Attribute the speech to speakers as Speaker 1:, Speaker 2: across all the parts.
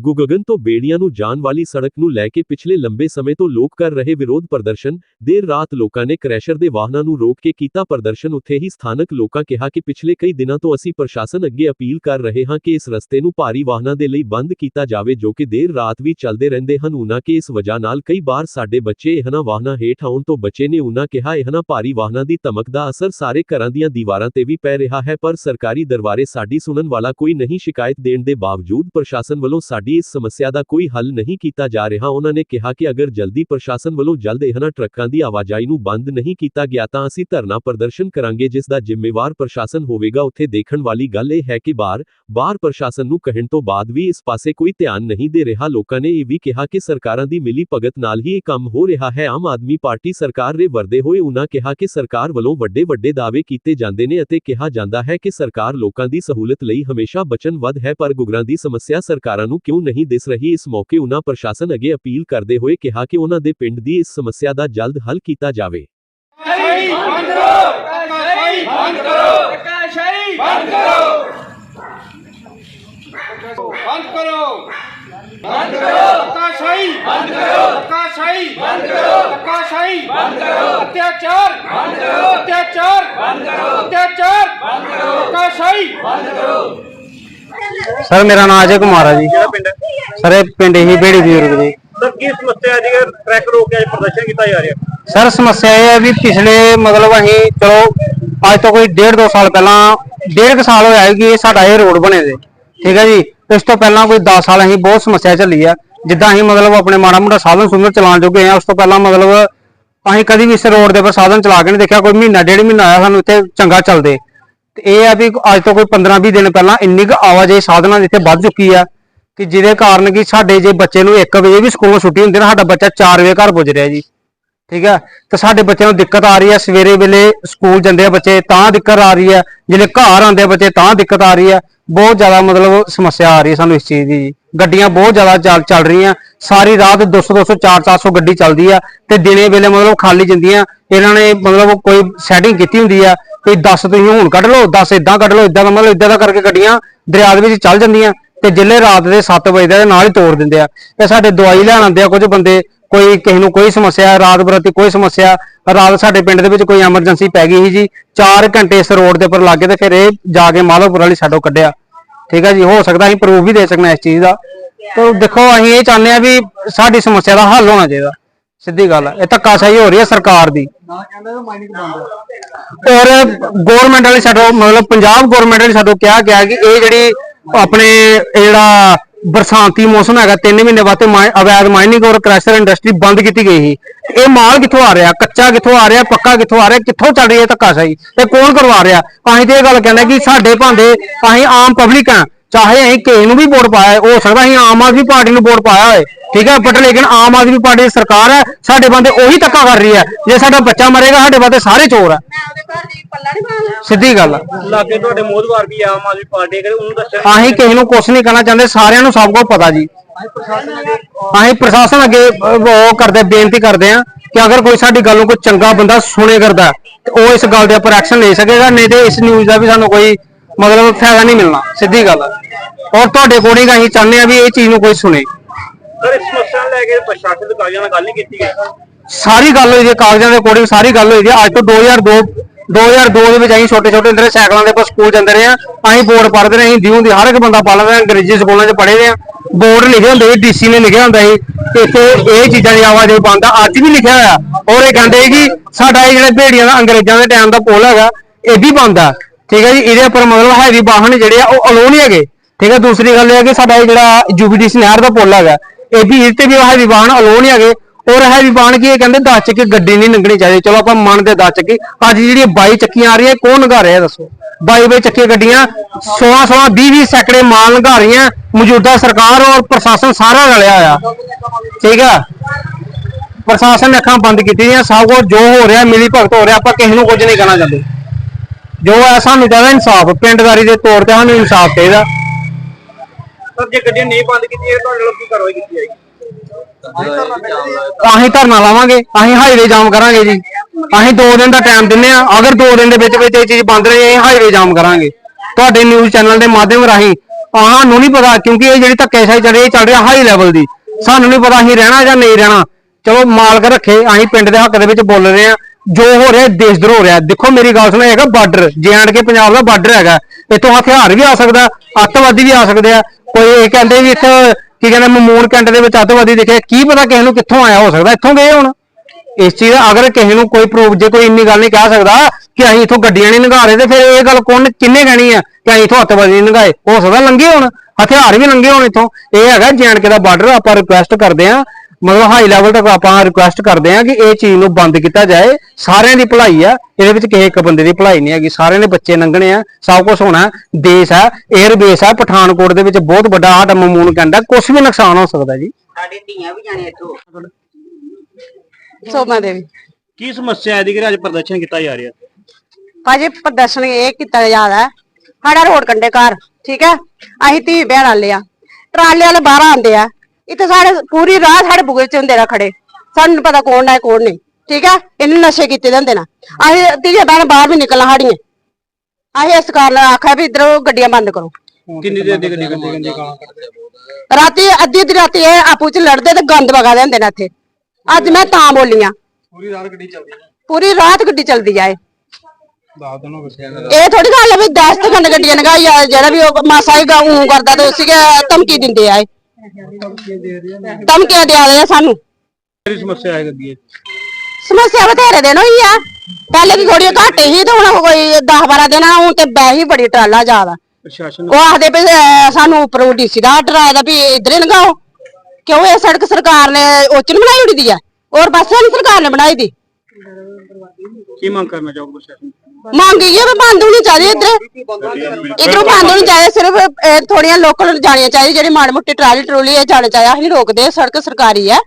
Speaker 1: ਗੁਗਗਨ ਤੋਂ ਬੇੜੀਆਂ ਨੂੰ ਜਾਣ ਵਾਲੀ ਸੜਕ ਨੂੰ ਲੈ ਕੇ ਪਿਛਲੇ ਲੰਬੇ ਸਮੇਂ ਤੋਂ ਲੋਕ ਕਰ ਰਹੇ ਵਿਰੋਧ ਪ੍ਰਦਰਸ਼ਨ, ਦੇਰ ਰਾਤ ਲੋਕਾਂ ਨੇ ਕ੍ਰੈਸ਼ਰ ਦੇ ਵਾਹਨਾਂ ਨੂੰ ਰੋਕ ਕੇ ਕੀਤਾ ਪ੍ਰਦਰਸ਼ਨ। ਉੱਥੇ ਹੀ ਸਥਾਨਕ ਲੋਕਾਂ ਕਿਹਾ ਕਿ ਪਿਛਲੇ ਕਈ ਦਿਨਾਂ ਤੋਂ ਅਸੀਂ ਪ੍ਰਸ਼ਾਸਨ ਅੱਗੇ ਅਪੀਲ ਕਰ ਰਹੇ ਹਾਂ ਕਿ ਇਸ ਰਸਤੇ ਨੂੰ ਭਾਰੀ ਵਾਹਨਾਂ ਦੇ ਲਈ ਬੰਦ ਕੀਤਾ ਜਾਵੇ, ਜੋ ਕਿ ਦੇਰ ਰਾਤ ਵੀ ਚੱਲਦੇ ਰਹਿੰਦੇ ਹਨ। ਉਨ੍ਹਾਂ ਕਿ ਇਸ ਵਜ੍ਹਾ ਨਾਲ ਕਈ ਵਾਰ ਸਾਡੇ ਬੱਚੇ ਇਹਨਾਂ ਵਾਹਨਾਂ ਹੇਠ ਆਉਣ ਤੋਂ ਬਚੇ ਨੇ। ਉਨ੍ਹਾਂ ਕਿਹਾ, ਇਹਨਾਂ ਭਾਰੀ ਵਾਹਨਾਂ ਦੀ ਧਮਕ ਦਾ ਅਸਰ ਸਾਰੇ ਘਰਾਂ ਦੀਆਂ ਦੀਵਾਰਾਂ ਤੇ ਵੀ ਪੈ ਰਿਹਾ ਹੈ, ਪਰ ਸਰਕਾਰੀ ਦਰਬਾਰੇ ਸਾਡੀ ਸੁਣਨ ਵਾਲਾ ਕੋਈ ਨਹੀਂ ਸ਼ਿਕਾਇਤ ਦੇਣ ਦੇ ਬਾਵਜੂਦ ਪ੍ਰਸ਼ਾਸਨ ਵੱਲੋਂ ਸਾਡੀ ਇਸ ਸਮੱਸਿਆ ਦਾ ਕੋਈ ਹੱਲ ਨਹੀਂ ਕੀਤਾ ਜਾ ਰਿਹਾ। ਉਹਨਾਂ ਨੇ ਕਿਹਾ ਕਿ ਅਗਰ ਜਲਦੀ ਪ੍ਰਸ਼ਾਸਨ ਵੱਲੋਂ ਜਲਦ ਇਹਨਾਂ ਟਰੱਕਾਂ ਦੀ ਆਵਾਜਾਈ ਨੂੰ ਬੰਦ ਨਹੀਂ ਕੀਤਾ ਗਿਆ ਤਾਂ ਅਸੀਂ ਧਰਨਾ ਪ੍ਰਦਰਸ਼ਨ ਕਰਾਂਗੇ, ਜਿਸ ਦਾ ਜ਼ਿੰਮੇਵਾਰ ਪ੍ਰਸ਼ਾਸਨ ਹੋਵੇਗਾ। ਉੱਥੇ ਦੇਖਣ ਵਾਲੀ ਗੱਲ ਇਹ ਹੈ ਕਿ ਬਾਰ ਬਾਰ ਪ੍ਰਸ਼ਾਸਨ ਨੂੰ ਕਹਿਣ ਤੋਂ ਬਾਅਦ ਵੀ ਇਸ ਪਾਸੇ ਕੋਈ ਧਿਆਨ ਨਹੀਂ ਦੇ ਰਿਹਾ। ਲੋਕਾਂ ਨੇ ਇਹ ਵੀ ਕਿਹਾ ਕਿ ਸਰਕਾਰਾਂ ਦੀ ਮਿਲੀ ਭਗਤ ਨਾਲ ਹੀ ਇਹ ਕੰਮ ਹੋ ਰਿਹਾ ਹੈ। ਆਮ ਆਦਮੀ ਪਾਰਟੀ ਸਰਕਾਰ ਦੇ ਵਰਦੇ ਹੋਏ ਉਹਨਾਂ ਕਿਹਾ ਕਿ ਸਰਕਾਰ ਵੱਲੋਂ ਵੱਡੇ ਵੱਡੇ ਦਾਅਵੇ ਕੀਤੇ ਜਾਂਦੇ ਨੇ ਅਤੇ ਕਿਹਾ ਜਾਂਦਾ ਹੈ ਕਿ ਸਰਕਾਰ ਲੋਕਾਂ ਦੀ ਸਹੂਲਤ ਲਈ ਹਮੇਸ਼ਾ ਬਚਨਬੱਧ ਹੈ, ਪਰ ਗੁਗਰਾਂ ਦੀ ਸਮੱਸਿਆ ਸਰਕਾਰਾਂ ਨੂੰ ਕਿਉਂ ਨਹੀਂ ਦਿਸ ਰਹੀ ਇਸ ਮੌਕੇ ਉਹਨਾਂ ਪ੍ਰਸ਼ਾਸਨ ਅੱਗੇ ਅਪੀਲ ਕਰਦੇ ਹੋਏ ਕਿਹਾ ਕਿ ਉਹਨਾਂ ਦੇ ਪਿੰਡ ਦੀ ਇਸ ਸਮੱਸਿਆ ਦਾ ਜਲਦ ਹੱਲ ਕੀਤਾ ਜਾਵੇ
Speaker 2: ਧੱਕਾਸ਼ਾਹੀ ਬੰਦ ਕਰੋ ਧੱਕਾਸ਼ਾਹੀ ਬੰਦ ਕਰੋ ਧੱਕਾਸ਼ਾਹੀ ਬੰਦ ਕਰੋ ਬੰਦ ਕਰੋ ਬੰਦ ਕਰੋ ਧੱਕਾਸ਼ਾਹੀ ਬੰਦ ਕਰੋ ਧੱਕਾਸ਼ਾਹੀ ਬੰਦ ਕਰੋ ਧੱਕਾਸ਼ਾਹੀ ਬੰਦ ਕਰੋ ਅਤਿਆਚਾਰ ਬੰਦ ਕਰੋ ਅਤਿਆਚਾਰ ਬੰਦ ਕਰੋ ਅਤਿਆਚਾਰ ਬੰਦ ਕਰੋ ਧੱਕਾਸ਼ਾਹੀ ਬੰਦ ਕਰੋ
Speaker 3: ਸਰ ਮੇਰਾ ਨਾਮ ਅਜੇ ਕੁਮਾਰ ਹੈ ਜੀ।
Speaker 4: ਕਿਹੜਾ ਪਿੰਡ ਹੈ?
Speaker 3: ਸਰ ਇਹ ਪਿੰਡ ਹੀ ਬੇੜੀ ਬਜ਼ੁਰਗ ਜੀ
Speaker 4: ਸਰ ਕੀ ਸਮੱਸਿਆ ਹੈ ਜੀ ਟਰੈਕ ਰੋਕ ਕੇ ਅੱਜ ਪ੍ਰਦਰਸ਼ਨ ਕੀਤਾ ਜਾ ਰਿਹਾ।
Speaker 3: ਸਰ ਸਮੱਸਿਆ ਇਹ ਹੈ ਵੀ ਪਿਛਲੇ ਮਤਲਬ ਅਸੀਂ ਚਲੋ ਅੱਜ ਤੋਂ ਕੋਈ ਡੇਢ ਦੋ ਸਾਲ ਪਹਿਲਾਂ ਡੇਢ ਕੁ ਸਾਲ ਹੋਇਆ ਹੈ ਕਿ ਸਾਡਾ ਇਹ ਰੋਡ ਬਣੇ ਦੇ। ਠੀਕ ਹੈ ਜੀ? ਇਸ ਤੋਂ ਪਹਿਲਾਂ ਕੋਈ 10 ਸਾਲ ਅਸੀਂ ਬਹੁਤ ਸਮੱਸਿਆ ਚੱਲੀ ਆ। ਜਿੱਦਾਂ ਅਸੀਂ ਮਤਲਬ ਆਪਣੇ ਮਾੜਾ ਮੋਟਾ ਸਾਧਨ ਸੁਧਨ ਚਲਾਉਣ ਜੋਗੇ ਆ ਉਸ ਤੋਂ ਪਹਿਲਾਂ ਮਤਲਬ ਅਸੀਂ ਕਦੀ ਵੀ ਇਸ ਰੋਡ ਦੇ ਪਰ ਸਾਧਨ ਚਲਾ ਕੇ ਨਹੀਂ ਦੇਖਿਆ। ਕੋਈ ਮਹੀਨਾ ਡੇਢ ਮਹੀਨਾ ਆਇਆ ਸਾਨੂੰ ਇੱਥੇ ਚੰਗਾ ਚੱਲਦੇ। ਤੇ ਇਹ ਆ ਵੀ ਅੱਜ ਤੋਂ ਕੋਈ 15-20 ਦਿਨ ਪਹਿਲਾਂ ਇੰਨੀ ਕੁ ਆਵਾਜਾਈ ਸਾਧਨਾਂ ਦੀ ਇੱਥੇ ਵੱਧ ਚੁੱਕੀ ਆ ਕਿ ਜਿਹਦੇ ਕਾਰਨ ਕਿ ਸਾਡੇ ਜੇ ਬੱਚੇ ਨੂੰ 1 ਵਜੇ ਵੀ ਸਕੂਲੋਂ ਛੁੱਟੀ ਹੁੰਦੀ ਨਾ, ਸਾਡਾ ਬੱਚਾ 4 ਵਜੇ ਘਰ ਪੁੱਜ ਰਿਹਾ ਜੀ। ਠੀਕ ਹੈ ਤੇ ਸਾਡੇ ਬੱਚਿਆਂ ਨੂੰ ਦਿੱਕਤ ਆ ਰਹੀ ਹੈ ਸਵੇਰੇ ਵੇਲੇ ਸਕੂਲ ਜਾਂਦੇ ਆ ਬੱਚੇ, ਤਾਂ ਦਿੱਕਤ ਆ ਰਹੀ ਹੈ ਜਿਹੜੇ ਘਰ ਆਉਂਦੇ ਆ ਬੱਚੇ, ਤਾਂ ਦਿੱਕਤ ਆ ਰਹੀ ਹੈ ਬਹੁਤ ਜ਼ਿਆਦਾ ਮਤਲਬ ਸਮੱਸਿਆ ਆ ਰਹੀ ਹੈ ਸਾਨੂੰ ਇਸ ਚੀਜ਼ ਦੀ ਗੱਡੀਆਂ ਬਹੁਤ ਜ਼ਿਆਦਾ ਚੱਲ ਚੱਲ ਰਹੀਆਂ। ਸਾਰੀ ਰਾਤ 200 200 400 400 ਗੱਡੀ ਚੱਲਦੀ ਆ ਤੇ ਦਿਨੇ ਵੇਲੇ ਮਤਲਬ ਖਾਲੀ ਜਾਂਦੀਆਂ। ਇਹਨਾਂ ਨੇ ਮਤਲਬ ਕੋਈ ਸੈਟਿੰਗ ਕੀਤੀ ਹੁੰਦੀ ਆ ਵੀ 10 ਤੁਸੀਂ ਹੁਣ ਕੱਢ ਲਓ 10 ਇਦਾਂ ਕੱਢ ਲਓ ਇਦਾਂ ਦਾ ਮਤਲਬ ਇਦਾਂ ਦਾ ਕਰਕੇ ਗੱਡੀਆਂ ਦਰਿਆ ਦੇ ਵਿੱਚ ਚੱਲ ਜਾਂਦੀਆਂ ਤੇ ਜਿੱਲੇ ਰਾਤ ਦੇ 7 ਵਜੇ ਦੇ ਨਾਲ ਹੀ ਤੋੜ ਦਿੰਦੇ ਆ। ਤੇ ਸਾਡੇ ਦਵਾਈ ਲੈਣ ਆਉਂਦੇ ਆ ਕੁਝ ਬੰਦੇ, ਕੋਈ ਕਿਸੇ ਨੂੰ ਕੋਈ ਸਮੱਸਿਆ, ਰਾਤ ਬਰਾਤੀ ਕੋਈ ਸਮੱਸਿਆ, ਰਾਤ ਸਾਡੇ ਪਿੰਡ ਦੇ ਵਿੱਚ ਕੋਈ ਐਮਰਜੈਂਸੀ ਪੈ ਗਈ ਸੀ ਜੀ 4 ਘੰਟੇ ਇਸ ਰੋਡ ਦੇ ਉੱਪਰ ਲੱਗੇ ਤੇ ਫਿਰ ਇਹ ਜਾ ਕੇ ਮਾਧੋਪੁਰ ਵਾਲੀ ਸਾਡੋ ਕੱਢਿਆ। ਠੀਕ ਹੈ ਜੀ, ਹੋ ਸਕਦਾ ਅਸੀਂ ਪ੍ਰੂਫ ਵੀ ਦੇ ਸਕਣਾ ਇਸ ਚੀਜ਼ ਦਾ। ਤੇ ਦੇਖੋ, ਅਸੀਂ ਇਹ ਚਾਹੁੰਦੇ ਆ ਵੀ ਸਾਡੀ ਸਮੱਸਿਆ ਦਾ ਹੱਲ ਹੋਣਾ ਚਾਹੀਦਾ। ਸਿੱਧੀ ਗੱਲ ਹੈ ਇਹ ਧੱਕਾਸ਼ਾਹੀ ਹੋ ਰਹੀ ਹੈ ਸਰਕਾਰ ਦੀ। ਔਰ ਗਵਰਨਮੈਂਟ ਵਾਲੇ ਸਾਡੋ ਮਤਲਬ ਪੰਜਾਬ ਗਵਰਨਮੈਂਟ ਨੇ ਸਾਡੋ ਕਿਹਾ ਗਿਆ ਕਿ ਇਹ ਜਿਹੜੀ ਆਪਣੇ ਜਿਹੜਾ ਬਰਸਾਤੀ ਮੌਸਮ ਹੈਗਾ 3 ਮਹੀਨੇ ਵਾਸਤੇ ਮਾਈ- ਅਵੈਧ ਮਾਈਨਿੰਗ ਔਰ ਕ੍ਰੈਸ਼ਰ ਇੰਡਸਟਰੀ ਬੰਦ ਕੀਤੀ ਗਈ ਸੀ। ਇਹ ਮਾਲ ਕਿੱਥੋਂ ਆ ਰਿਹਾ? ਕੱਚਾ ਕਿੱਥੋਂ ਆ ਰਿਹਾ? ਪੱਕਾ ਕਿੱਥੋਂ ਆ ਰਿਹਾ? ਕਿੱਥੋਂ ਚੱਲ ਰਹੀ ਹੈ ਧੱਕਾਸ਼ਾਹੀ ਇਹ ਕੌਣ ਕਰਵਾ ਰਿਹਾ? ਅਸੀਂ ਤੇ ਇਹ ਗੱਲ ਕਹਿੰਦੇ ਕਿ ਸਾਡੇ ਭਾਂਦੇ ਅਸੀਂ ਆਮ ਪਬਲਿਕ ਆ। ਚਾਹੇ ਅਸੀਂ ਕਿਸੇ ਨੂੰ ਵੀ ਵੋਟ ਪਾਇਆ ਹੋ ਸਕਦਾ ਅਸੀਂ ਆਮ ਆਦਮੀ ਪਾਰਟੀ ਨੂੰ ਵੋਟ ਪਾਇਆ ਹੋਏ ਠੀਕ ਹੈ? ਬਟ ਲੇਕਿਨ ਆਮ ਆਦਮੀ ਪਾਰਟੀ ਦੀ ਸਰਕਾਰ ਹੈ ਸਾਡੇ ਬੰਦੇ ਉਹੀ ਧੱਕਾ ਕਰ ਰਹੀ ਹੈ। ਜੇ ਸਾਡਾ ਬੱਚਾ ਮਰੇਗਾ ਸਾਡੇ ਬੰਦੇ ਸਾਰੇ ਚੋਰ
Speaker 5: ਪਾਣਾ
Speaker 3: ਸਿੱਧੀ ਗੱਲ ਆ।
Speaker 4: ਲਾਗੇ ਤੁਹਾਡੇ ਮੋਦਵਾਰ ਵੀ ਆਮ ਆਦਮੀ ਪਾਰਟੀ ਕਰੇ ਉਹਨੂੰ ਦੱਸਿਆ
Speaker 3: ਅਸੀਂ ਕਿਸੇ ਨੂੰ ਕੁਝ ਨਹੀਂ ਕਹਿਣਾ ਚਾਹੁੰਦੇ ਸਾਰਿਆਂ ਨੂੰ ਸਭ ਕੁਝ ਪਤਾ ਜੀ। ਅਸੀਂ ਪ੍ਰਸ਼ਾਸਨ ਅੱਗੇ ਉਹ ਕਰਦੇ ਬੇਨਤੀ ਕਰਦੇ ਆ ਕਿ ਅਗਰ ਕੋਈ ਸਾਡੀ ਗੱਲ ਨੂੰ ਕੋਈ ਚੰਗਾ ਬੰਦਾ ਸੁਣੇ ਕਰਦਾ ਤੇ ਉਹ ਇਸ ਗੱਲ ਦੇ ਉੱਪਰ ਐਕਸ਼ਨ ਲੈ ਸਕੇਗਾ ਨਹੀਂ ਤੇ ਇਸ ਨਿਊਜ਼ ਦਾ ਵੀ ਸਾਨੂੰ ਕੋਈ ਮਤਲਬ ਫਾਇਦਾ ਨਹੀਂ ਮਿਲਣਾ ਸਿੱਧੀ ਗੱਲ ਆ। ਔਰ ਤੁਹਾਡੇ ਕੋਲ ਅਸੀਂ ਚਾਹੁੰਦੇ ਆ ਵੀ ਇਹ ਚੀਜ਼ ਨੂੰ ਕੋਈ ਸੁਣੇ।
Speaker 4: ਸਰ ਇਸ ਸਮੱਸਿਆ ਨੂੰ ਲੈ ਕੇ ਪ੍ਰਸ਼ਾਸਨ ਦੇ ਕਾਗਜ਼ਾਂ ਨਾਲ ਗੱਲ ਨਹੀਂ ਕੀਤੀ ਗਈ।
Speaker 3: ਸਾਰੀ ਗੱਲ ਹੋਈ ਜੀ ਕਾਗਜ਼ਾਂ ਦੇ ਅਕੋਰਡਿੰਗ ਸਾਰੀ ਗੱਲ ਹੋਈ ਜੀ ਅੱਜ ਤੋਂ 2002 2002 ਦੇ ਵਿੱਚ ਅਸੀਂ ਛੋਟੇ ਛੋਟੇ ਅੰਦਰ ਸਾਈਕਲਾਂ ਦੇ ਉੱਪਰ ਸਕੂਲ ਜਾਂਦੇ ਰਹੇ ਆ ਅਸੀਂ ਬੋਰਡ ਪੜ੍ਹਦੇ ਰਹੇ ਹਿੰਦੀ ਹੁੰਦੀ ਹਰ ਇੱਕ ਬੰਦਾ ਪੜ੍ਹ ਲੈਂਦਾ ਅੰਗਰੇਜ਼ੀ ਸਕੂਲਾਂ 'ਚ ਪੜ੍ਹੇ ਰਹੇ ਆ ਬੋਰਡ ਲਿਖੇ ਹੁੰਦੇ ਸੀ ਡੀਸੀ ਨੇ ਲਿਖਿਆ ਹੁੰਦਾ ਸੀ ਕਿ ਇੱਥੇ ਇਹ ਚੀਜ਼ਾਂ ਦੀ ਆਵਾਜ਼ ਬੰਦ ਆ ਅੱਜ ਵੀ ਲਿਖਿਆ ਹੋਇਆ। ਔਰ ਇਹ ਕਹਿੰਦੇ ਕਿ ਸਾਡਾ ਇਹ ਜਿਹੜੇ ਭੇੜੀਆਂ ਦਾ ਅੰਗਰੇਜ਼ਾਂ ਦੇ ਟਾਈਮ ਦਾ ਪੁੱਲ ਹੈਗਾ ਇਹ ਵੀ ਬੰਦ ਆ ਠੀਕ ਹੈ ਜੀ, ਇਹਦੇ ਉੱਪਰ ਮਤਲਬ ਹੈਵੀ ਵਾਹਨ ਜਿਹੜੇ ਆ, ਉਹ ਅਲੋ ਨਹੀਂ ਹੈਗੇ। ਠੀਕ ਹੈ, ਦੂਸਰੀ ਗੱਲ ਇਹ ਹੈ ਕਿ ਸਾਡਾ ਇਹ ਜਿਹੜਾ ਯੂਬੀਡੀਸੀ ਨਹਿਰ ਦਾ ਪੁਲ ਹੈਗਾ, ਇਹ ਵੀ ਇਹ ਤੇ ਵੀ ਹੈਵੀ ਵਾਹਨ ਅਲੋ ਨਹੀਂ ਹੈਗੇ। ਔਰ ਹੈਵੀ ਵਾਹਨ ਕੀ ਇਹ ਕਹਿੰਦੇ 10 ਚੱਕੀ ਗੱਡੀ ਨਹੀਂ ਲੰਘਣੀ ਚਾਹੀਦੀ। ਚਲੋ ਆਪਾਂ ਮੰਨਦੇ 10 ਚੱਕੀ। ਅੱਜ ਜਿਹੜੀ 22 ਚੱਕੀਆਂ ਆ ਰਹੀਆਂ ਕੌਣ ਲੰਘਾ ਰਿਹਾ ਦੱਸੋ? 22 22 ਚੱਕੀ ਗੱਡੀਆਂ 16 16 20 20 ਸੈਕੜੇ ਮਾਲ ਲੰਘਾ ਰਹੀਆਂ। ਮੌਜੂਦਾ ਸਰਕਾਰ ਔਰ ਪ੍ਰਸ਼ਾਸਨ ਸਾਰਾ ਰਲਿਆ ਹੋਇਆ। ਠੀਕ ਆ? ਪ੍ਰਸ਼ਾਸਨ ਨੇ ਅੱਖਾਂ ਬੰਦ ਕੀਤੀਆਂ, ਸਭ ਕੁਝ ਜੋ ਹੋ ਰਿਹਾ, ਮਿਲੀ ਭਗਤ ਹੋ ਰਿਹਾ, ਆਪਾਂ ਕਿਸੇ ਨੂੰ ਕੁਝ ਨਹੀਂ ਕਹਿਣਾ ਚਾਹੁੰਦੇ। ਜੋ ਹੈ ਸਾਨੂੰ ਚਾਹੀਦਾ ਇਨਸਾਫ ਪਿੰਡਦਾਰੀ ਦੇ ਤੌਰ ਤੇ ਸਾਨੂੰ ਇਨਸਾਫ ਚਾਹੀਦਾ।
Speaker 4: ਸਰ ਜੇ ਗੱਡੀਆਂ ਨਹੀਂ ਬੰਦ ਕੀਤੀਆਂ ਤੁਹਾਡੇ ਵੱਲੋਂ ਕੀ ਕਾਰਵਾਈ ਕੀਤੀ ਜਾਏਗੀ?
Speaker 3: ਅਸੀਂ ਧਰਨਾ ਲਾਵਾਂਗੇ ਅਸੀਂ ਹਾਈਵੇ ਜਾਮ ਕਰਾਂਗੇ ਜੀ। ਅਸੀਂ 2 ਦਿਨ ਦਾ ਟਾਈਮ ਦਿੰਨੇ ਆ ਅਗਰ 2 ਦਿਨ ਦੇ ਵਿੱਚ ਵਿੱਚ ਇਹ ਚੀਜ਼ ਬੰਦ ਰਹੀ ਅਸੀਂ ਹਾਈਵੇ ਜਾਮ ਕਰਾਂਗੇ। ਤੁਹਾਡੇ ਨਿਊਜ਼ ਚੈਨਲ ਦੇ ਮਾਧਿਅਮ ਰਾਹੀਂ ਆਹ ਸਾਨੂੰ ਨਹੀਂ ਪਤਾ ਕਿਉਂਕਿ ਇਹ ਜਿਹੜੀ ਧੱਕੇਸ਼ਾਹੀ ਚੱਲ ਰਹੀ ਇਹ ਚੱਲ ਰਹੀ ਹਾਈ ਲੈਵਲ ਦੀ। ਸਾਨੂੰ ਨਹੀਂ ਪਤਾ ਅਸੀਂ ਰਹਿਣਾ ਜਾਂ ਨਹੀਂ ਰਹਿਣਾ। ਚਲੋ ਮਾਲਕ ਰੱਖੇ ਅਸੀਂ ਪਿੰਡ ਦੇ ਹੱਕ ਦੇ ਵਿੱਚ ਬੋਲ ਰਹੇ ਆ ਜੋ ਹੋ ਰਿਹਾ ਦੇਸ਼ਦਰੋਹ ਹੋ ਰਿਹਾ ਦੇਖੋ, ਮੇਰੀ ਗੱਲ ਸੁਣੋ ਹੈਗਾ ਬਾਰਡਰ ਜੇ ਕੇ ਪੰਜਾਬ ਦਾ ਬਾਰਡਰ ਹੈਗਾ, ਇੱਥੋਂ ਹਥਿਆਰ ਵੀ ਆ ਸਕਦਾ, ਅੱਤਵਾਦੀ ਵੀ ਆ ਸਕਦੇ ਆ। ਕੋਈ ਇਹ ਕਹਿੰਦੇ ਵੀ ਇੱਥੇ, ਕੀ ਕਹਿੰਦੇ, ਮਮੂਨ ਕੈਂਟ ਦੇ ਵਿੱਚ ਅੱਤਵਾਦੀ ਦੇਖਿਆ, ਕੀ ਪਤਾ ਕਿਸੇ ਨੂੰ ਕਿੱਥੋਂ ਆਇਆ ਹੋ ਸਕਦਾ, ਇੱਥੋਂ ਗਏ ਹੋਣ। ਇਸ ਚੀਜ਼ ਦਾ ਅਗਰ ਕਿਸੇ ਨੂੰ ਕੋਈ ਪ੍ਰੂਫ ਜੇ ਕੋਈ ਇੰਨੀ ਗੱਲ ਨਹੀਂ ਕਹਿ ਸਕਦਾ ਕਿ ਅਸੀਂ ਇਥੋਂ ਗੱਡੀਆਂ ਨਹੀਂ ਲੰਘਾ ਰਹੇ, ਤੇ ਫਿਰ ਇਹ ਗੱਲ ਕੌਣ, ਕਿੰਨੇ ਕਹਿਣੀ ਆ ਕਿ ਅਸੀਂ ਇਥੋਂ ਅੱਤਵਾਦੀ ਨਹੀਂ ਲੰਘਾਏ? ਹੋ ਸਕਦਾ ਲੰਘੇ ਹੋਣ, ਹਥਿਆਰ ਵੀ ਲੰਘੇ ਹੋਣ ਇਥੋਂ। ਇਹ ਹੈਗਾ ਜੈਨਕੇ ਦਾ ਬਾਰਡਰ ਆਪਾਂ ਰਿਕੁਐਸਟ ਕਰਦੇ ਆ ਮਤਲਬ ਹਾਈ ਲੈਵਲ ਤੱਕ ਆਪਾਂ ਰਿਕੁਐਸਟ ਕਰਦੇ ਆ ਕਿ ਇਹ ਚੀਜ਼ ਨੂੰ ਬੰਦ ਕੀਤਾ ਜਾਏ। ਸਾਰਿਆਂ ਦੀ ਭਲਾਈ ਆ ਇਹਦੇ ਵਿੱਚ ਕਿਸੇ ਇੱਕ ਬੰਦੇ ਦੀ ਭਲਾਈ ਨਹੀਂ ਹੈਗੀ। ਸਾਰਿਆਂ ਦੇ ਬੱਚੇ ਲੰਘਣੇ ਆ ਸਭ ਕੁਝ ਹੋਣਾ ਦੇਸ਼ ਆ 에ਅਰ ਬੇਸ ਆ ਪਠਾਨਕੋਟ ਦੇ ਵਿੱਚ ਬਹੁਤ ਵੱਡਾ ਸਾਡਾ ਮਮੂਨ ਕਹਿੰਦਾ ਕੁਝ ਵੀ ਨੁਕਸਾਨ ਹੋ ਸਕਦਾ ਜੀ।
Speaker 5: ਸਾਡੇ ਧੀਆਂ ਵੀ ਜਾਣੇ ਇੱਥੋਂ। ਸੋਮਾ ਦੇਵੀ।
Speaker 4: ਕੀ ਸਮੱਸਿਆ ਹੈ ਦੀ ਕਿ ਅੱਜ ਪ੍ਰਦਰਸ਼ਨ ਕੀਤਾ ਜਾ ਰਿਹਾ?
Speaker 5: ਭਾਜੀ ਪ੍ਰਦਰਸ਼ਨ ਇਹ ਕੀਤਾ ਜਾਂਦਾ ਸਾਡਾ ਰੋਡ ਕੰਡੇ ਘਰ ਠੀਕ ਹੈ? ਅਸੀਂ ਧੀ ਭੈਣ ਵਾਲੇ ਆ। ਟਰਾਲੇ ਵਾਲੇ ਬਾਹਰ ਆਉਂਦੇ ਆ। ਇੱਥੇ ਸਾਡੇ ਪੂਰੀ ਰਾਤ ਸਾਡੇ ਬੁਗੇ ਚ ਹੁੰਦੇ ਨਾ ਖੜੇ। ਸਾਨੂੰ ਨੀ ਪਤਾ ਕੌਣ ਹੈ ਕੌਣ ਨਹੀਂ। ਠੀਕ ਹੈ? ਇਹਨੇ ਨਸ਼ੇ ਕੀਤੇ ਦੇ ਹੁੰਦੇ ਨਾ। ਅਸੀਂ ਧੀਏ ਭੈਣ ਬਾਹਰ ਵੀ ਨਿਕਲਣਾ ਸਾਡੀਆਂ। ਅਸੀਂ ਇਸ ਕਾਰਨ ਆਖਿਆ ਵੀ ਇਧਰੋਂ ਗੱਡੀਆਂ ਬੰਦ ਕਰੋ।
Speaker 4: ਕਿੰਨੀ ਦੇਰ ਦੀ ਗੱਡੀ ਗੱਡੀ ਗੱਡੀ
Speaker 5: ਰਾਤੀ ਅੱਧੀ ਅੱਧੀ ਰਾਤੀ ਇਹ ਆਪੂ ਚ ਲੜਦੇ ਤੇ ਗੰਦ ਵਗਾ ਹੁੰਦੇ ਨੇ ਇੱਥੇ। ਅੱਜ ਮੈਂ ਤਾਂ ਬੋਲੀ ਆਂ।
Speaker 4: ਪੂਰੀ ਰਾਤ ਗੱਡੀ ਚੱਲਦੀ ਹੈ।
Speaker 5: ਪੂਰੀ ਰਾਤ ਗੱਡੀ ਚੱਲਦੀ ਇਹ।
Speaker 4: ਦੱਸ ਦਿਨ ਹੋ ਗਏ।
Speaker 5: ਇਹ ਥੋੜੀ ਗੱਲ ਹੈ ਵੀ 10 ਤੱਕ ਗੱਡੀਆਂ ਲਗਾਈ ਆ ਜਿਹੜਾ ਵੀ ਉਹ ਮਾਸਾ ਹੀ ਗਾਉਂ ਕਰਦਾ ਤੇ ਉਸੇ ਧਮਕੀ ਦਿੰਦੇ ਆ ਇਹ। ਧਮਕੀਆਂ ਦੇ ਆ ਸਾਨੂੰ।
Speaker 4: ਕਿਹੜੀ ਸਮੱਸਿਆ ਹੈ ਗੱਡੀ
Speaker 5: ਸਮੱਸਿਆ ਬਥੇਰੇ ਦਿਨ ਹੋਈ ਆ। ਪਹਿਲੇ ਵੀ ਥੋੜੀ ਘੱਟ ਹੀ ਤੇ ਹੁਣ ਕੋਈ 10 12 ਦਿਨ ਆ, ਹੁਣ ਤੇ ਬੈ ਹੀ ਬੜੀ ਟਰਾਲਾ ਜ਼ਿਆਦਾ।
Speaker 4: ਪ੍ਰਸ਼ਾਸਨ
Speaker 5: ਉਹ ਆਖਦੇ ਵੀ ਅਹ, ਸਾਨੂੰ ਉੱਪਰੋਂ ਡੀਸੀ ਦਾ ਆਰਡਰ ਆਇਆ ਦਾ ਵੀ ਇਧਰੇ ਲਗਾਓ ਕਿਉਂ ਇਹ ਸੜਕ ਸਰਕਾਰ ਨੇ ਉੱਚ ਨੂੰ ਬਣਾਈ ਉੜੀ ਦੀ ਆ? ਔਰ ਬੱਸ ਵਾਲੀ ਸਰਕਾਰ ਨੇ ਬਣਾਈ ਦੀ।
Speaker 4: ਕੀ ਮੰਗ ਕਰਨਾ ਚਾਹੋਗੇ ਪ੍ਰਸ਼ਾਸਨ
Speaker 5: ਮੰਗ ਇਹ ਵੀ ਬੰਦ ਹੋਣੀ ਚਾਹੀਦੀ ਇਧਰ। ਇਧਰੋਂ ਬੰਦ ਹੋਣੀ ਚਾਹੀਦੀ ਸਿਰਫ ਥੋੜੀਆਂ ਲੋਕਲ ਜਾਣੀਆਂ ਚਾਹੀਦੀ ਜਿਹੜੀ ਮਾੜੀ ਮੋਟੀ ਟਰਾਲੀ ਟਰੋਲੀ ਇਹ ਜਾਣੇ ਚਾਹੀਦਾ ਅਸੀਂ ਰੋਕਦੇ ਆ, ਸੜਕ ਸਰਕਾਰੀ ਆ।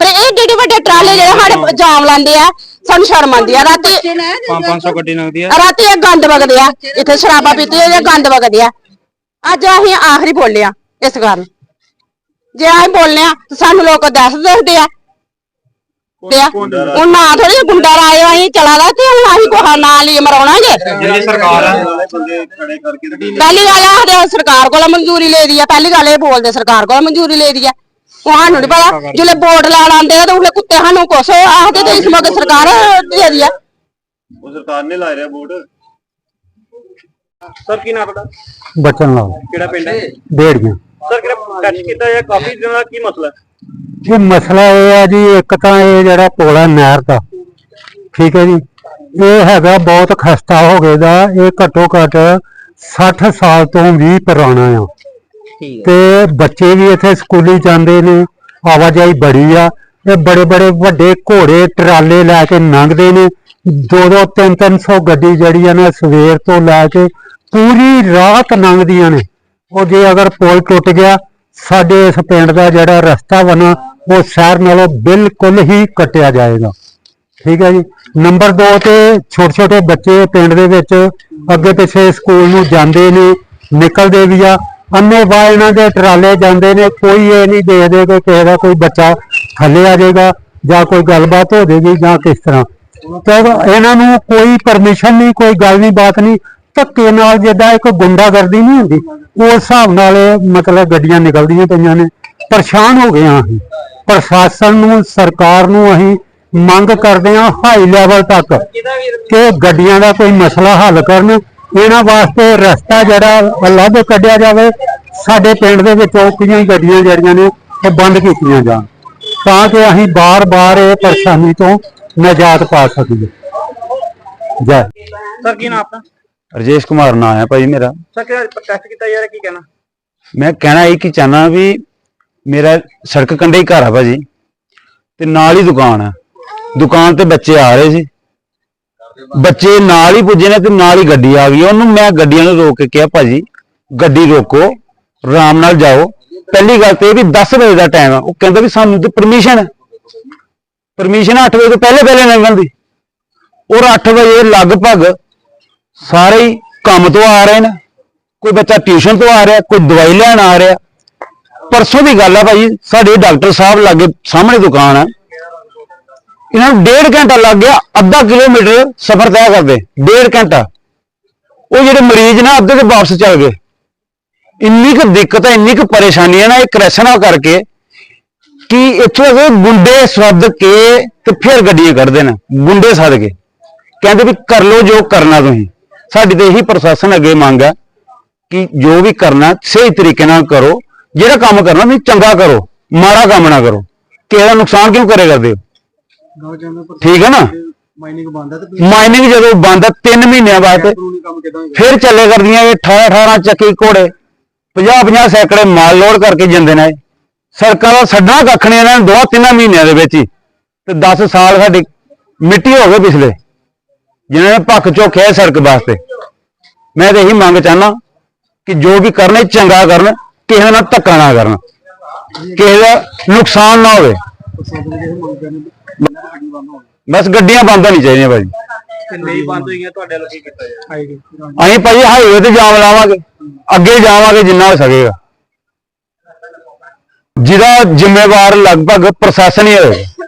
Speaker 5: ਪਰ ਇਹ ਜਿਹੜੇ ਵੱਡੇ ਟਰਾਲੇ ਜਿਹੜੇ ਸਾਡੇ ਜਾਮ ਲਾਉਂਦੇ ਆ ਸਾਨੂੰ ਸ਼ਰਮ ਆਉਂਦੀ ਆ। ਰਾਤੀ
Speaker 4: 500 ਗੱਡੀ ਲੰਘਦੀ ਹੈ
Speaker 5: ਰਾਤੀ ਇਹ ਗੰਦ ਵਗਦੇ ਆ ਇੱਥੇ ਸ਼ਰਾਬਾਂ ਪੀਤੀ ਇਹ ਗੰਦ ਵਗਦੇ ਆ। ਅੱਜ ਅਸੀਂ ਆਖਰੀ ਬੋਲੇ ਆ ਇਸ ਕਾਰਨ ਜੇ ਅਸੀਂ ਬੋਲਨੇ ਆ ਤਾਂ ਸਾਨੂੰ ਲੋਕ ਦੱਸ ਦਿੰਦੇ ਆ ਤੇ ਆ ਹੁਣ ਨਾ ਥੋੜੀ ਗੁੰਡਾ ਰਾਏ ਅਸੀਂ ਚਲਾ ਲਾ ਤੇ ਹੁਣ ਅਸੀਂ ਕੋਹਾ ਨਾਲ ਹੀ ਮਰਾਉਣਾਗੇ
Speaker 4: ਜਿਹੜੀ ਸਰਕਾਰ ਹੈ
Speaker 5: ਪਹਿਲੀ ਗੱਲ ਆ ਸਾਡੇ ਸਰਕਾਰ ਕੋਲ ਮਨਜ਼ੂਰੀ ਲੈ ਦੀ ਆ ਪਹਿਲੀ ਗੱਲ ਇਹ ਬੋਲਦੇ ਸਰਕਾਰ ਕੋਲ ਮਨਜ਼ੂਰੀ ਲੈ ਦੀ ਆ। ਉਹ ਸਾਨੂੰ ਨੀ ਪਤਾ ਜਿਹੜੇ ਬੋਰਡ ਲਾਣ ਆਉਂਦੇ ਆ ਤੇ ਉਹਲੇ ਕੁੱਤੇ ਸਾਨੂੰ ਕੁਛ ਆਖਦੇ ਤੇ ਇਸ ਮੌਕੇ ਸਰਕਾਰ ਦੇ ਦੀ ਆ।
Speaker 6: ਉਹ ਸਰਕਾਰ ਨੇ ਲਾਇਆ ਰਿਹਾ ਵੋਟ।
Speaker 4: ਸਰ ਕੀ ਨਾਮ ਤੁਹਾਡਾ?
Speaker 3: ਬਚਨ ਲਾਓ
Speaker 4: ਕਿਹੜਾ ਪਿੰਡ ਹੈ?
Speaker 3: ਡੇੜੀਆਂ
Speaker 4: ਸਰ ਕਿਹੜਾ ਟੱਚ ਕੀਤਾ ਹੈ ਕਾਫੀ ਦਿਨਾਂ ਦਾ ਕੀ ਮਸਲਾ ਹੈ?
Speaker 3: ਇਹ ਮਸਲਾ ਇਹ ਹੈ ਜੀ ਇੱਕ ਤਾਂ ਇਹ ਜਿਹੜਾ ਪੋਲਾ ਨਹਿਰ ਦਾ ਠੀਕ ਹੈ ਜੀ ਇਹ ਹੈਗਾ ਬਹੁਤ ਖਸਤਾ ਹੋ ਗਿਆ ਦਾ ਇਹ ਘੱਟੋ ਘੱਟ 60 ਸਾਲ ਤੋਂ ਵੀ ਪੁਰਾਣਾ ਆ। ਤੇ ਬੱਚੇ ਵੀ ਇੱਥੇ ਸਕੂਲੀ ਜਾਂਦੇ ਨੇ ਆਵਾਜਾਈ ਬੜੀ ਆ ਇਹ ਬੜੇ ਬੜੇ ਵੱਡੇ ਘੋੜੇ ਟਰਾਲੇ ਲੈ ਕੇ ਲੰਘਦੇ ਨੇ ਦੋ ਦੋ ਤਿੰਨ ਤਿੰਨ ਸੌ ਗੱਡੀ ਜਿਹੜੀਆਂ ਨੇ ਸਵੇਰ ਤੋਂ ਲੈ ਕੇ ਪੂਰੀ ਰਾਤ ਲੰਘਦੀਆਂ ਨੇ। ਉਹ ਜੇ ਅਗਰ ਪੁਲ ਟੁੱਟ ਗਿਆ ਸਾਡੇ ਇਸ ਪਿੰਡ ਦਾ ਜਿਹੜਾ ਰਸਤਾ ਬਣਾ ਉਹ ਸ਼ਹਿਰ ਨਾਲੋਂ ਬਿਲਕੁਲ ਹੀ ਕੱਟਿਆ ਜਾਏਗਾ। ਠੀਕ ਹੈ ਜੀ? ਨੰਬਰ 2 ਤੇ ਛੋਟੇ ਛੋਟੇ ਬੱਚੇ ਪਿੰਡ ਦੇ ਵਿੱਚ ਅੱਗੇ ਪਿੱਛੇ ਸਕੂਲ ਨੂੰ ਜਾਂਦੇ ਨੇ, ਨਿਕਲਦੇ ਵੀ ਆ। ਅੰਨੇ ਬਾ ਇਹਨਾਂ ਦੇ ਟਰਾਲੇ ਜਾਂਦੇ ਨੇ, ਕੋਈ ਇਹ ਨਹੀਂ ਦੇਖਦੇ ਕਿ ਕਿਸੇ ਦਾ ਕੋਈ ਬੱਚਾ ਥੱਲੇ ਆ ਜਾਏਗਾ ਜਾਂ ਕੋਈ ਗੱਲਬਾਤ ਹੋ ਜਾਏਗੀ ਜਾਂ ਕਿਸ ਤਰ੍ਹਾਂ। ਤਾਂ ਇਹਨਾਂ ਨੂੰ ਕੋਈ ਪਰਮਿਸ਼ਨ ਨਹੀਂ, ਕੋਈ ਗੱਲ ਨਹੀਂ, ਬਾਤ ਨਹੀਂ। ਧੱਕੇ ਨਾਲ ਜਿੱਦਾਂ ਇੱਕ ਗੁੰਡਾਗਰਦੀ ਨਹੀਂ ਹੁੰਦੀ। ਉਸ ਹਿਸਾਬ ਨਾਲ ਮਤਲਬ ਗੱਡੀਆਂ ਨਿਕਲਦੀਆਂ ਪਈਆਂ ਨੇ। ਪਰੇਸ਼ਾਨ ਹੋ ਗਏ ਹਾਂ ਅਸੀਂ। ਪ੍ਰਸ਼ਾਸਨ ਨੂੰ, ਸਰਕਾਰ ਨੂੰ ਅਸੀਂ ਮੰਗ ਕਰਦੇ ਹਾਂ ਹਾਈ ਲੈਵਲ ਤੱਕ ਕਿ ਗੱਡੀਆਂ ਦਾ ਕੋਈ ਮਸਲਾ ਹੱਲ ਕਰਨ। ਇਹਨਾਂ ਵਾਸਤੇ ਰਸਤਾ ਜਿਹੜਾ ਅਲੱਗ ਕੱਢਿਆ ਜਾਵੇ। ਸਾਡੇ ਪਿੰਡ ਦੇ ਵਿੱਚ ਔਕੀਆਂ ਗੱਡੀਆਂ ਜਿਹੜੀਆਂ ਨੇ ਇਹ ਬੰਦ ਕੀਤੀਆਂ ਜਾਣ। ਤਾਂ ਕਿ ਅਸੀਂ ਬਾਰ-ਬਾਰ ਇਹ ਪਰੇਸ਼ਾਨੀ ਤੋਂ ਨਜਾਤ ਪਾ ਸਕੀਏ। ਜੈ।
Speaker 4: ਸਰ, ਕੀ ਨਾਮ ਆਪਣਾ?
Speaker 7: ਰਜੇਸ਼ ਕੁਮਾਰ ਨਾਂ ਹੈ ਭਾਈ ਮੇਰਾ।
Speaker 4: ਸਰ ਕਿਹੜਾ ਪ੍ਰੋਟੈਸਟ ਕੀਤਾ ਰਿਹਾ ਕੀ ਕਹਿਣਾ?
Speaker 7: ਮੈਂ ਕਹਿਣਾ ਇਹ ਕਿ ਚਾਹਨਾ ਵੀ ਮੇਰਾ ਸੜਕ ਕੰਢੇ ਹੀ ਘਰ ਆ ਭਾਜੀ। ਤੇ ਨਾਲ ਹੀ ਦੁਕਾਨ ਆ। ਦੁਕਾਨ ਤੇ ਬੱਚੇ ਆ ਰਹੇ ਸੀ। ਬੱਚੇ ਨਾਲ ਹੀ ਪੁੱਜੇ ਨੇ ਤੇ ਨਾਲ ਹੀ ਗੱਡੀ ਆ ਗਈ। ਉਹਨੂੰ ਮੈਂ ਗੱਡੀਆਂ ਨੂੰ ਰੋਕ ਕੇ ਕਿਹਾ ਭਾਜੀ ਗੱਡੀ ਰੋਕੋ ਆਰਾਮ ਨਾਲ ਜਾਓ। ਪਹਿਲੀ ਗੱਲ ਤੇ ਇਹ ਵੀ 10 ਵਜੇ ਦਾ ਟਾਈਮ ਆ। ਉਹ ਕਹਿੰਦਾ ਵੀ ਸਾਨੂੰ ਤੇ ਪਰਮਿਸ਼ਨ ਹੈ ਪਰਮਿਸ਼ਨ 8 ਵਜੇ ਤੋਂ ਪਹਿਲੇ ਪਹਿਲੇ ਲੰਘਣ ਦੀ ਔਰ 8 ਵਜੇ ਲਗਭਗ ਸਾਰੇ ਹੀ ਕੰਮ ਤੋਂ ਆ ਰਹੇ ਨੇ। ਕੋਈ ਬੱਚਾ ਟਿਊਸ਼ਨ ਤੋਂ ਆ ਰਿਹਾ, ਕੋਈ ਦਵਾਈ ਲੈਣ ਆ ਰਿਹਾ। ਪਰਸੋਂ ਦੀ ਗੱਲ ਆ ਭਾਈ, ਸਾਡੇ ਡਾਕਟਰ ਸਾਹਿਬ ਲਾਗੇ ਸਾਹਮਣੇ ਦੁਕਾਨ ਆ। ਇਹਨਾਂ ਨੂੰ ਡੇਢ ਘੰਟਾ ਲੱਗ ਗਿਆ, ਅੱਧਾ ਕਿਲੋਮੀਟਰ ਸਫ਼ਰ ਤੈਅ ਕਰਦੇ, ਡੇਢ ਘੰਟਾ। ਉਹ ਜਿਹੜੇ ਮਰੀਜ਼ ਨਾ, ਅੱਧੇ ਤੇ ਵਾਪਸ ਚੱਲ ਗਏ। ਇੰਨੀ ਕੁ ਦਿੱਕਤ ਹੈ ਇੰਨੀ ਕੁ ਪਰੇਸ਼ਾਨੀ ਹੈ ਨਾ, ਇਹ ਕ੍ਰੈਸ਼ਨਾਂ ਕਰਕੇ ਕਿ ਇੱਥੋਂ ਦੇ ਗੁੰਡੇ ਸੱਦ ਕੇ ਤੇ ਫਿਰ ਗੱਡੀਆਂ ਕੱਢਦੇ ਨੇ, ਗੁੰਡੇ ਸੱਦ ਕੇ। ਕਹਿੰਦੇ ਵੀ ਕਰ ਲਓ ਜੋ ਕਰਨਾ ਤੁਸੀਂ। ਸਾਡੀ ਤੇ ਇਹੀ ਪ੍ਰਸ਼ਾਸਨ ਅੱਗੇ ਮੰਗ ਹੈ ਕਿ ਜੋ ਵੀ ਕਰਨਾ ਸਹੀ ਤਰੀਕੇ ਨਾਲ ਕਰੋ ਜਿਹੜਾ ਕੰਮ ਕਰਨਾ ਵੀ ਚੰਗਾ ਕਰੋ ਮਾੜਾ ਕੰਮ ਨਾ ਕਰੋ। ਦਾ ਨੁਕਸਾਨ ਕਿਉਂ ਕਰੇ ਕਰਦੇ ਹੋ ਠੀਕ ਹੈ ਨਾ?
Speaker 4: ਮਾਈਨਿੰਗ ਬੰਦ ਹੈ ਤੇ
Speaker 7: ਮਾਈਨਿੰਗ ਜਦੋਂ ਬੰਦ ਹੈ 3 ਮਹੀਨਿਆਂ ਬਾਅਦ ਫਿਰ ਚੱਲੇ ਕਰਦੀਆਂ ਇਹ 18 18 ਚੱਕੀ ਘੋੜੇ। 50 50 ਸੈਕੜੇ ਮਾਲ ਲੋਡ ਕਰਕੇ ਜਾਂਦੇ ਨੇ। ਸੜਕਾਂ ਦਾ ਛੱਡਣਾ ਕੱਖ ਨਹੀਂ ਇਹਨਾਂ ਨੇ ਦੋ ਤਿੰਨ ਮਹੀਨਿਆਂ ਦੇ ਵਿੱਚ ਹੀ। ਤੇ 10 ਸਾਲ ਸਾਡੀ ਮਿੱਟੀ ਹੋ ਗਏ ਪਿਛਲੇ। ਜਿਨ੍ਹਾਂ ਨੇ ਭੱਖ ਇਹ ਸੜਕ ਵਾਸਤੇ। ਮੈਂ ਤਾਂ ਇਹੀ ਮੰਗ ਚਾਹਨਾ ਕਿ ਜੋ ਵੀ ਕਰਨੇ ਚੰਗਾ ਕਰਨ ਕਿਸੇ ਨਾਲ ਧੱਕਾ ਨਾ ਕਰਨ। ਕਿਸੇ ਦਾ ਨੁਕਸਾਨ ਨਾ ਹੋਵੇ। ਬਸ ਗੱਡੀਆਂ ਬੰਦ ਹੋਣੀ ਚਾਹੀਦੀਆਂ
Speaker 4: ਤੇ ਨਹੀਂ ਬੰਦ ਹੋਈਆਂ ਤੁਹਾਡੇ ਵੱਲੋਂ ਕੀ ਕੀਤਾ ਜਾਏ?
Speaker 7: ਅਸੀਂ ਭਾਜੀ ਹਾਈਵੇ ਤੇ ਜਾਮ ਲਾਵਾਂਗੇ। ਅੱਗੇ ਜਾਵਾਂਗੇ ਜਿੰਨਾ ਹੋ ਸਕੇਗਾ। ਜਿਹਦਾ ਜ਼ਿੰਮੇਵਾਰ ਲਗਭਗ ਪ੍ਰਸ਼ਾਸਨ ਹੀ ਹੋਏਗਾ